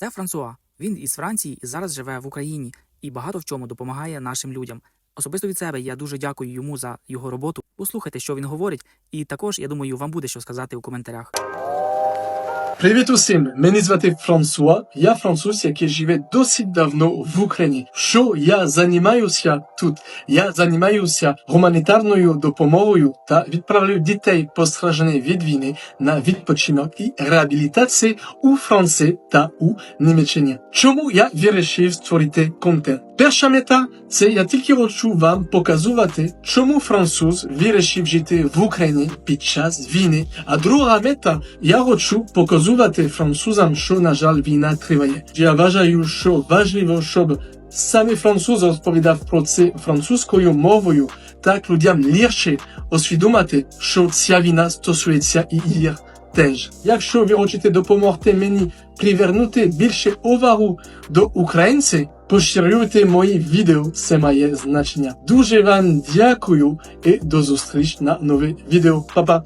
Це Франсуа. Він із Франції і зараз живе в Україні і багато в чому допомагає нашим людям. Особисто від себе я дуже дякую йому за його роботу. Послухайте, що він говорить, і також я думаю, вам буде що сказати у коментарях. Привіт усім! Мене звати Франсуа. Я француз, який живе досить давно в Україні. Що я займаюся тут? Я займаюся гуманітарною допомогою та відправляю дітей постражданих від війни на відпочинок і реабілітацію у Франції та у Німеччині. Чому я вирішив створити контент? Перша мета це я тільки хочу вам показувати, чому француз вирішив жити в Україні під час війни. А друга мета я хочу показувати французам, що на жаль війна триває. Я вважаю, що важливо, щоб саме француз розповідав про це французькою мовою, так людям легше усвідомити, що ця війна стосується і їх теж. Якщо ви хочете допомогти мені привернути більше увагу до українців, поширюйте мої відео, це має значення. Дуже вам дякую і до зустріч на нове відео. Па-па!